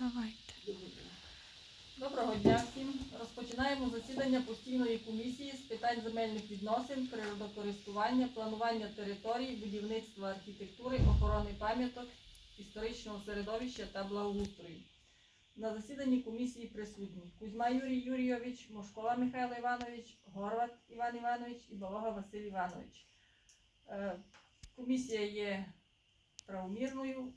Давайте. Доброго дня всім. Розпочинаємо засідання постійної комісії з питань земельних відносин, природокористування, планування територій, будівництва архітектури, охорони пам'яток, історичного середовища та благоустрою. На засіданні комісії присутні Кузьма Юрій Юрійович, Мошкола Михайло Іванович, Горват Іван Іванович і Балога Василь Іванович. Е, Комісія є правомірною,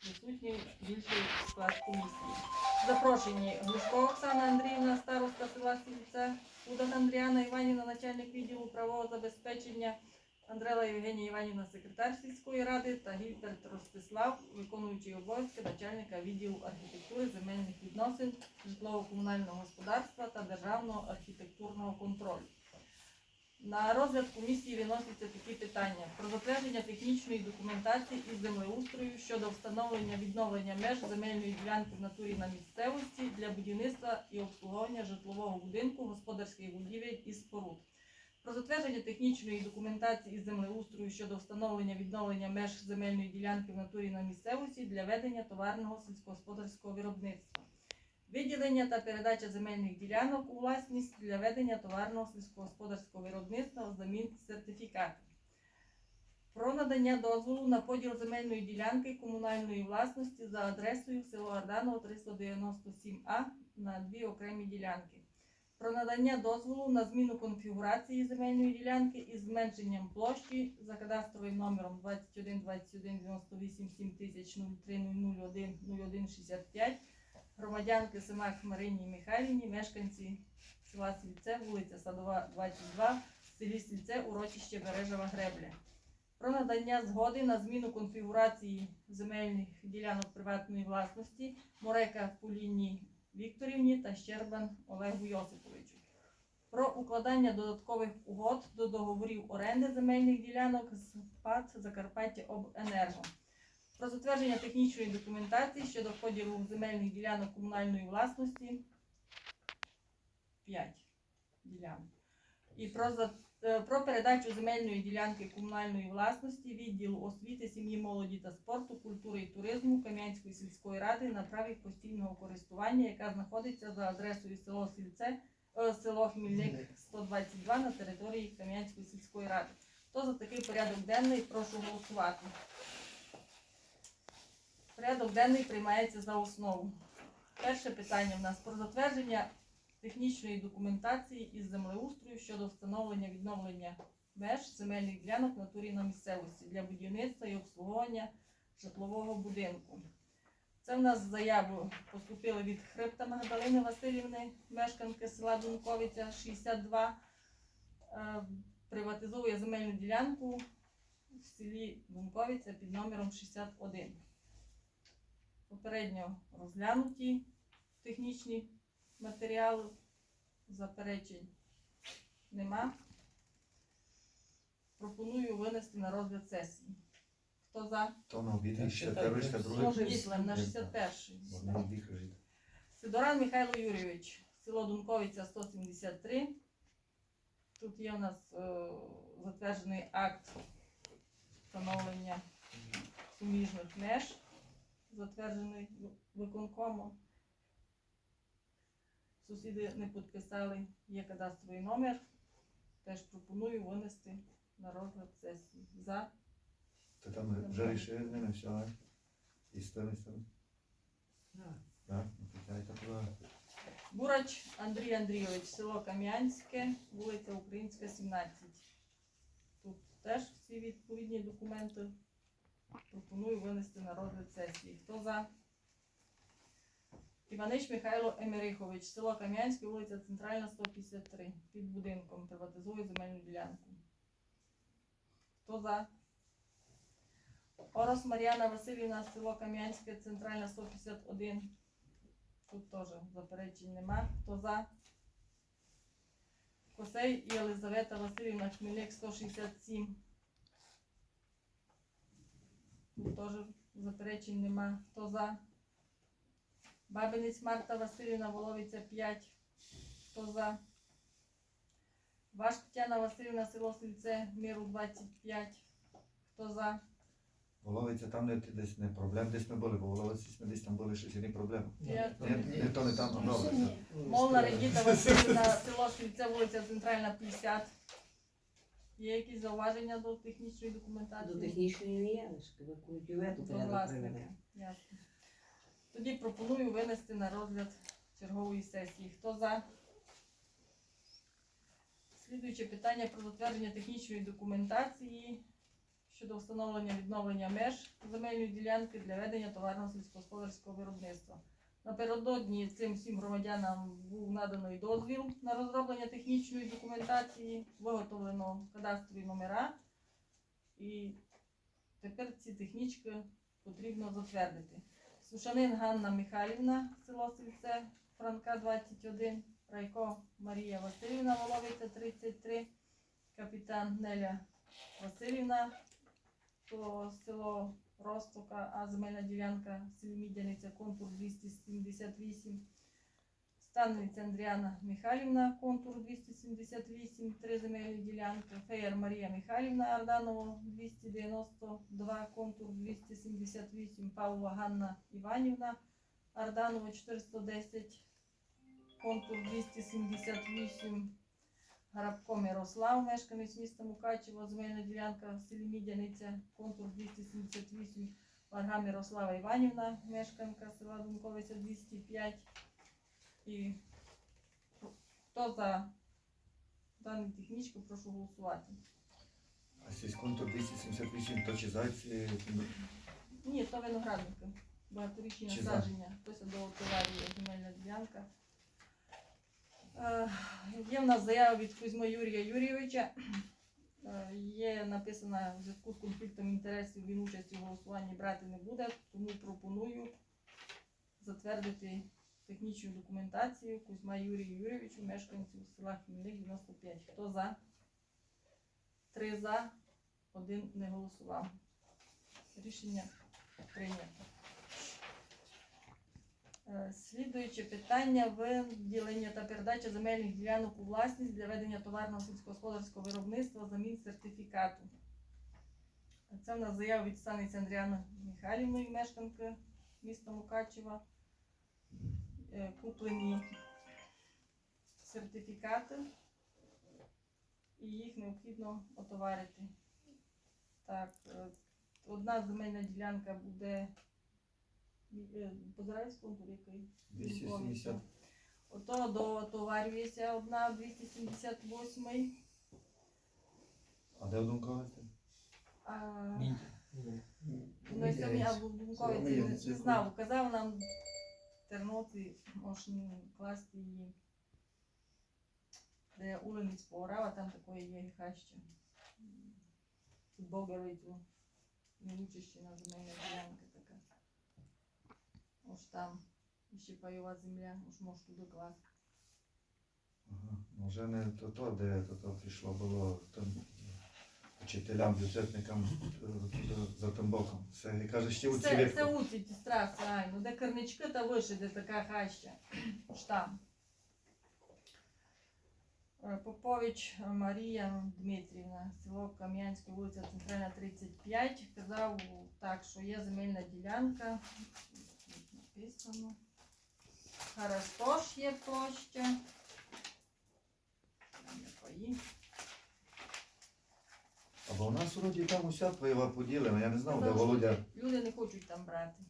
присутній більший склад комісії. Запрошені Глушко Оксана Андріївна, староста села Сільце, Удах Андріана Іванівна, начальник відділу правового забезпечення, Андрела Євгенія Іванівна, секретар сільської ради та Гільберт Ростислав, виконуючий обов'язки начальника відділу архітектури, земельних відносин, житлово-комунального господарства та державного архітектурного контролю. На розгляд комісії виносяться такі питання про затвердження технічної документації із землеустрою щодо встановлення відновлення меж земельної ділянки в натурі на місцевості для будівництва і обслуговування житлового будинку, господарських будівель і споруд. Про затвердження технічної документації із землеустрою щодо встановлення відновлення меж земельної ділянки в натурі на місцевості для ведення товарного сільськогосподарського виробництва. Виділення та передача земельних ділянок у власність для ведення товарного сільськогосподарського виробництва взамін сертифікатів. Про надання дозволу на поділ земельної ділянки комунальної власності за адресою село Арданово 397А на дві окремі ділянки. Про надання дозволу на зміну конфігурації земельної ділянки із зменшенням площі за кадастровим номером 21 21 98 7003 001 01 65 громадянки Семак Марині Михайлівні, мешканці села Сільце, вулиця Садова, 22, в селі Сільце, урочище Бережева Гребля. Про надання згоди на зміну конфігурації земельних ділянок приватної власності Морека Поліні Вікторівні та Щербан Олегу Йосиповичу. Про укладання додаткових угод до договорів оренди земельних ділянок з ПАД Закарпаття Обенерго про затвердження технічної документації щодо поділу земельних ділянок комунальної власності 5 ділянок. І про, е, про передачу земельної ділянки комунальної власності відділу освіти, сім'ї, молоді та спорту, культури і туризму Кам'янської сільської ради на праві постійного користування, яка знаходиться за адресою село Сільце, е, село Хмільник 122 на території Кам'янської сільської ради. Хто за такий порядок денний, прошу голосувати. Порядок денний приймається за основу. Перше питання в нас про затвердження технічної документації із землеустрою щодо встановлення відновлення меж земельних ділянок в натурі на місцевості для будівництва і обслуговування житлового будинку. Це в нас заяви поступили від Хрипта Магдалини Васильівни, мешканки села Дунковиця 62. Е, Приватизує земельну ділянку в селі Дунковиця під номером 61 попередньо розглянуті технічні матеріали, заперечень нема. Пропоную винести на розгляд сесії. Хто за? То на обід Так, ще другий. Може, віслем на 61-й. Одна. Сидоран Михайло Юрійович, село Дунковиця 173. Тут є у нас е, затверджений акт встановлення суміжних меж, затверджений виконкомом. Сусіди не підписали, є кадастровий номер. Теж пропоную винести на розгляд сесії. За. То там вже рішили, не а? І тої сторони. Так. Бурач Андрій Андрійович, село Кам'янське, вулиця Українська, 17. Тут теж всі відповідні документи. Пропоную винести на розгляд сесії. Хто за? Іванич Михайло Емерихович, село Кам'янське, вулиця Центральна, 153. Під будинком приватизує земельну ділянку. Хто за? Орос Мар'яна Васильівна, село Кам'янське, Центральна, 151. Тут теж заперечень нема. Хто за? Косей і Єлизавета Васильівна Хмельник 167. Тут теж заперечень нема. Хто за? Бабинець Марта Васильівна Воловиця 5. Хто за? Ваш Тетяна Васильівна село Сільце Миру 25. Хто за? Воловиця там не десь не проблем, десь ми були, бо Воловиці ми десь там були щось і не проблема. Я- Ні, не то не там, а добре. Молна Регіта Васильівна, село Стрільце, вулиця Центральна, 50. Є якісь зауваження до технічної документації? До технічної не є, лише порядок власника. Ясно. Тоді пропоную винести на розгляд чергової сесії. Хто за? Слідуюче питання про затвердження технічної документації щодо встановлення відновлення меж земельної ділянки для ведення товарного сільськогосподарського виробництва. Напередодні цим всім громадянам був наданий дозвіл на розроблення технічної документації, виготовлено кадастрові номера, і тепер ці технічки потрібно затвердити. Сушанин Ганна Михайлівна, село Сільце, Франка 21, Райко Марія Васильівна, Воловиця 33, капітан Неля Васильівна, село Ростока, а земельна ділянка Мідяниця, контур 278. Станниця Андріана Михайлівна, контур 278, три земельні ділянки. Феєр Марія Михайлівна Арданово 292, контур 278, Павлова Ганна Іванівна Арданово 410, контур 278, Гарабко Мирослав, мешканець міста Мукачево, земельна ділянка в селі Мідяниця, контур 278, Варга Мирослава Іванівна, мешканка села Дунковиця 205. І хто за дану технічку, прошу голосувати. А сільськонтур 278, то чи зайці, Ні, то виноградники. Багаторічні насадження. Хтось до товарів земельна ділянка. Е, Є в нас заява від Кузьма Юрія Юрійовича. Е, Є написана в зв'язку з конфліктом інтересів, він участі в голосуванні брати не буде, тому пропоную затвердити технічну документацію Кузьма Юрію Юрійовичу, мешканцю села Хмільник 95. Хто за? Три за, один не голосував. Рішення прийнято. Е, Слідуюче питання виділення та передача земельних ділянок у власність для ведення товарного сільськогосподарського виробництва замін сертифікату. Це в нас заява від Станиці Андріани Михайлівної, мешканки міста Мукачева. Е, Куплені сертифікати і їх необхідно отоварити. Так, е, одна земельна ділянка буде е, Позараївському був який? 270. Ото дотоварюється одна 278 А де Дунковиця? а Ну, ну, і самі або Бунковиці не, не знав. Казав нам Терноці, можна класти її. Де улиць поорава, там такої є хаще. Тут Богаровицю, Мілучищина земельна ділянка така. Ось там ще пайова земля, ось можеш туди класти. Ага. Ну, вже не то, то де то, то прийшло було там вчителям, бюджетникам е, туди, за тим боком. Це, і каже, ще у Це, це цілівку. уці страси, ай, ну де кернички та вище, де така хаща. Штам. Е, Попович Марія Дмитрівна, село Кам'янське, вулиця Центральна 35. Казав так, що є земельна ділянка. Написано. Харастож є площа. Або у нас вроді там уся пайова поділена, я не знав, де Володя. Люди не хочуть там брати.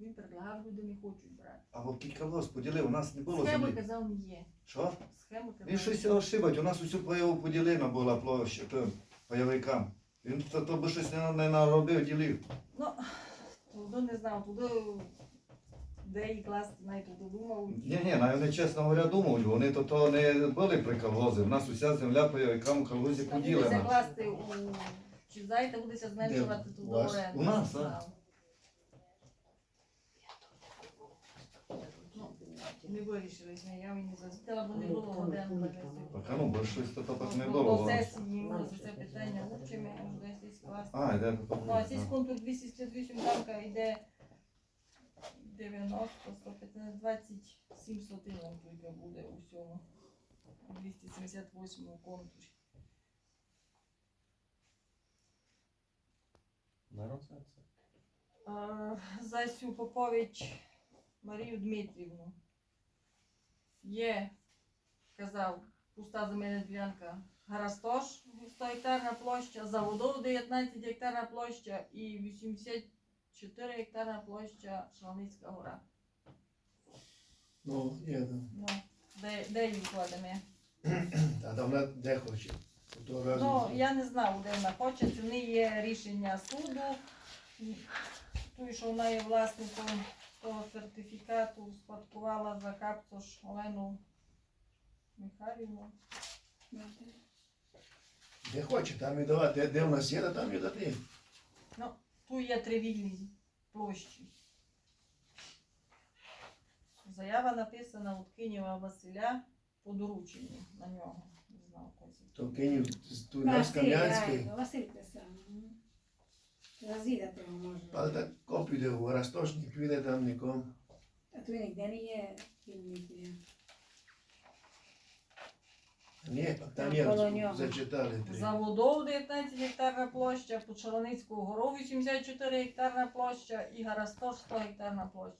Він предлагав, люди не хочуть брати. Або кілька лос поділив, у нас не було Схеми землі. казав не є. Що? Схеми казав. Він щось ошибать, у нас усю пайову поділена була площа, пайовикам. Він то, то би щось не, не наробив, ділив. Ну, туди не знав, туди де її класти, навіть туди думав. Ні, ні, навіть вони, чесно говоря, думають, вони то, то не були при колгозі. У нас уся земля пайовикам у колгозі будеться поділена. класти у чи зайта будеться зменшувати туди У вас? оренду. У нас, не а? знав. Не вирішили з нею, я мені застила, бо не було оренди. Пока ну, бо щось то так не До було. сесії ми за це питання вчимо, може десь класти. А, йде то Ну, а сільсь контур 268 дамка йде 90, 115, 27 сотин тільки буде у всьому. У 278 контурі. Народ це. Е, Засю Попович Марію Дмитрівну. Є, казав, пуста земельна ділянка Гарастош, 100 гектарна площа, Заводов 19 гектарна площа і 84 гектарна площа Шалницька гора. Ну, є, да. Ну, де, де її вкладемо? Та там вона де хоче. То разом. Ну, я не знав, де вона хоче. У неї є рішення суду. Той, що вона є власником того сертифікату, спадкувала за капцош Олену Михайлівну. Де хоче, там і давати. Де, де в нас є, то там і дати. Тут є три вільні площі. Заява написана від Кинєва Василя по дорученню на нього. Не знав когось. То наш Кам'янський. Василь писав. Розвідати його можна. Але так копію де Ростошник піде там нікому. А тут ніде не є фільмів. Ні, там Коло нього. зачитали. три. Заводов 19 гектарна площа, Почаланицьку гору 84 гектарна площа і Гарастор 100 гектарна площа.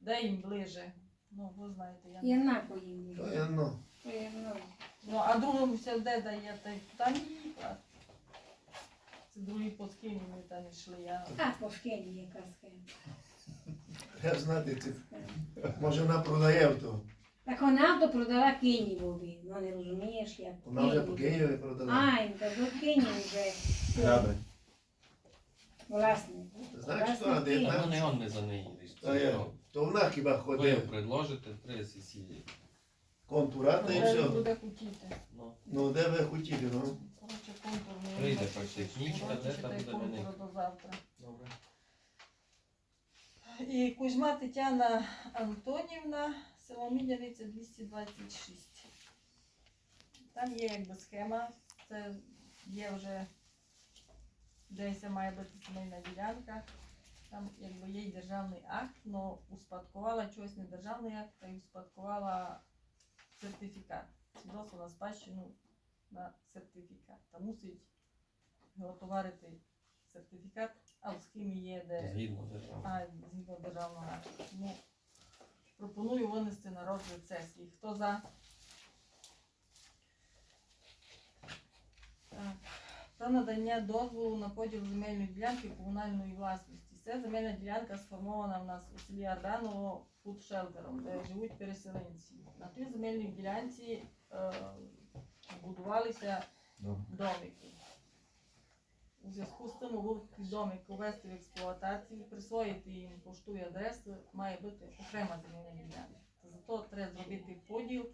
Де їм ближе? Ну, ви знаєте, я не Єднако їм. То є ну. А другому все де даєте? Там їхати. Це другий по схемі ми там йшли. Я... А, по шкені є казка. Треба знати, це, може вона продає то. Так вона то продала Києвові. Ну не розумієш, як Вона вже по Києві. Києві продала. Ай, то до Києві вже. Граби. Власне. Знаєш, що вона Ну, не он не за неї. Та. То вона хіба Ви ходить предложите три сесії. контура та і все. буде хотіти. Ну, де ви хотіли, ну? Коротше, контур не Прийде робить, де там буде до завтра. добре. І Кузьма Тетяна Антонівна, село Мідяниця 226. Там є якби схема, це є вже десь має бути сімейна ділянка. Там якби є державний акт, але успадкувала чогось не державний акт, а й успадкувала сертифікат. Свідоцтво на спадщину на сертифікат. Та мусить готувати сертифікат, а в схемі є де. Згідно держави. А, згідно державного акту. Ну, пропоную винести на розгляд сесії. Хто за? Так. Про надання дозволу на поділ земельної ділянки комунальної власності. Це земельна ділянка сформована в нас у селі Арданово фудшелтером, де живуть переселенці. На тій земельній ділянці е, будувалися домики. У зв'язку з тим вулиці домик увести в експлуатацію, присвоїти їм пошту і адресу, має бути окрема земельна ділянка. Зато треба зробити поділ.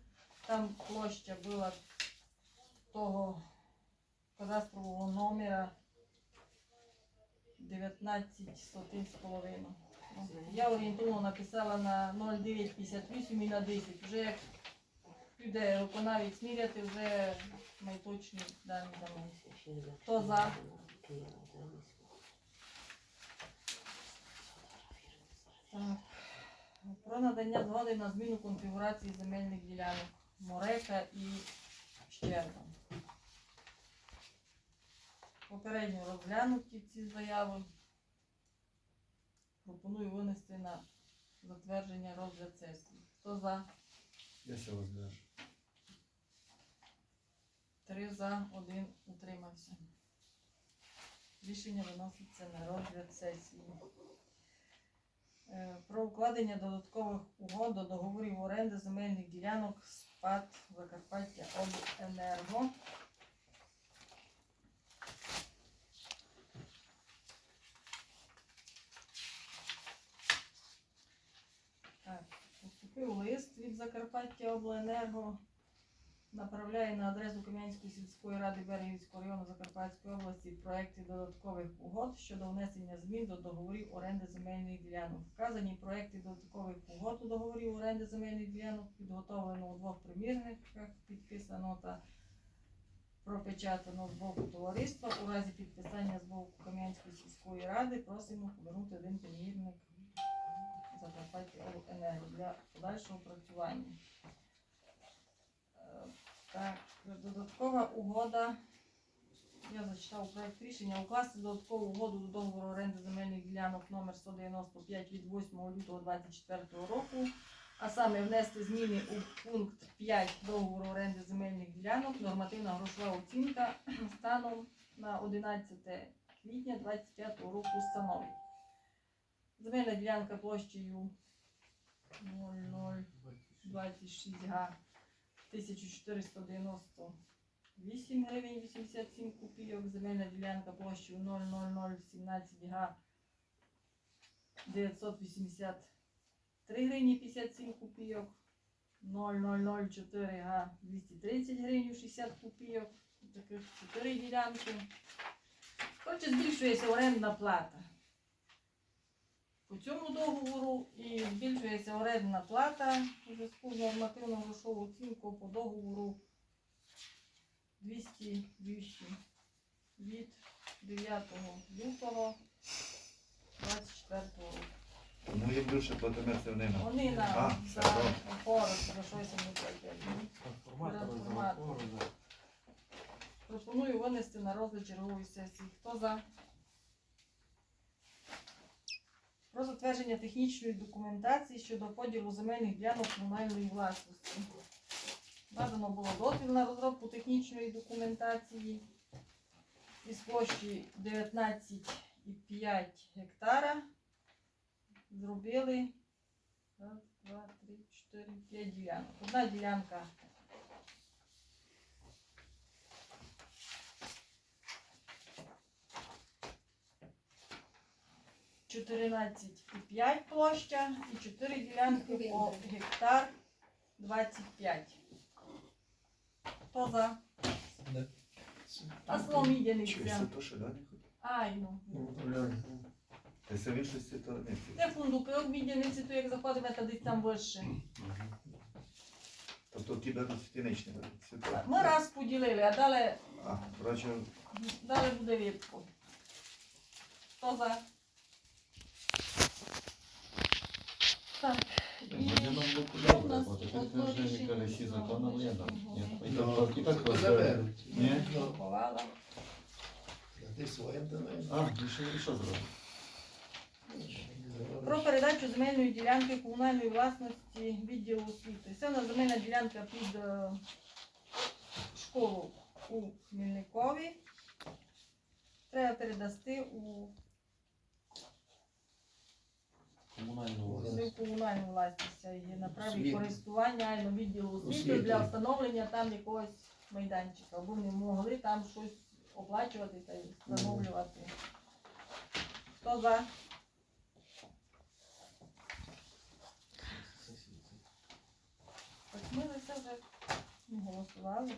Там площа була того кадастрового номера 19 сотин з половиною. Я орієнтовно написала на 0,958 і на 10. Вже як піде виконавець міряти, вже найточні дані дамо. Хто за? Про надання згоди на зміну конфігурації земельних ділянок Морека і Щерба. Попередньо розглянуті ці заяви. Пропоную винести на затвердження розгляд сесії. Хто за? Я се воздержу. Три за, один утримався. Рішення виноситься на розгляд сесії. Е, Про укладення додаткових угод до договорів оренди земельних ділянок СПАД Закарпаття Обленерго. Так, поступив лист від Закарпаття Обленерго направляє на адресу Кам'янської сільської ради Берегівського району Закарпатської області проекти додаткових угод щодо внесення змін до договорів оренди земельних ділянок. Вказані проекти додаткових угод у договорів оренди земельних ділянок підготовлено у двох примірниках, підписано та пропечатано з боку товариства. У разі підписання з боку Кам'янської сільської ради просимо повернути один примірник Закарпаття для подальшого працювання. Е, Так, додаткова угода Я зачитав проект рішення укласти додаткову угоду до договору оренди земельних ділянок номер 195 від 8 лютого 2024 року, а саме внести зміни у пункт 5 договору оренди земельних ділянок, нормативна грошова оцінка станом на 11 квітня 2025 року становить. Земельна ділянка площею 0026 га 1498 гривень 87 копійок, земельна ділянка площею 00017 га 983 гривні 57 копійок, 0004 га 230 гривень 60 копійок, таких 4 ділянки. Коротше, збільшується орендна плата. По цьому договору і збільшується орендна плата у зв'язку з нормативною грошовою оцінкою по договору 208 від 9 лютого 24 року. Тому їм більше платимо це вони нам. Вони А, нам все за добре. опору, за щось платять. Трансформатор. Пропоную винести на розгляд чергової сесії. Хто за? Про затвердження технічної документації щодо поділу земельних ділянок комунальної власності. Надано було дозвіл на розробку технічної документації із площі 19,5 гектара. Зробили раз, два, три, чотири, п'ять ділянок. Одна ділянка 14,5 площа і 4 ділянки по гектар 25. Хто за? А слово Чи то, що да, не? Ай, ну. Ну, глянь. Та це в іншості то не ці. Де фундук, мідяниці, то як заходимо, та десь там вище. Тобто ті беруть стіничні беруть. Все то. Ми раз поділили, а далі, А, коротше, далі буде відповідь. Хто за? Так. І що в нас одно рішення? Ну, і так це заберуть. Ні? А ти своїм давай. А, і що, і що зробити? Про передачу земельної ділянки комунальної власності відділу освіти. Це на земельна ділянка під е, школу у Хмельникові. Треба передасти у комунальну власність. Це є на праві Освіти. користування а на відділу освіти Освіти. для встановлення там якогось майданчика, бо не могли там щось оплачувати та й встановлювати. Хто за? Так ми за це вже ну, голосували.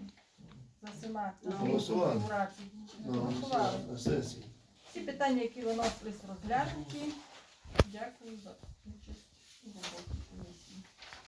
За сема Голосували. конфігурацій. Ну, Голосували. на сесії. Всі питання, які виносились розглянуті. Дякую за участь у роботі комісії.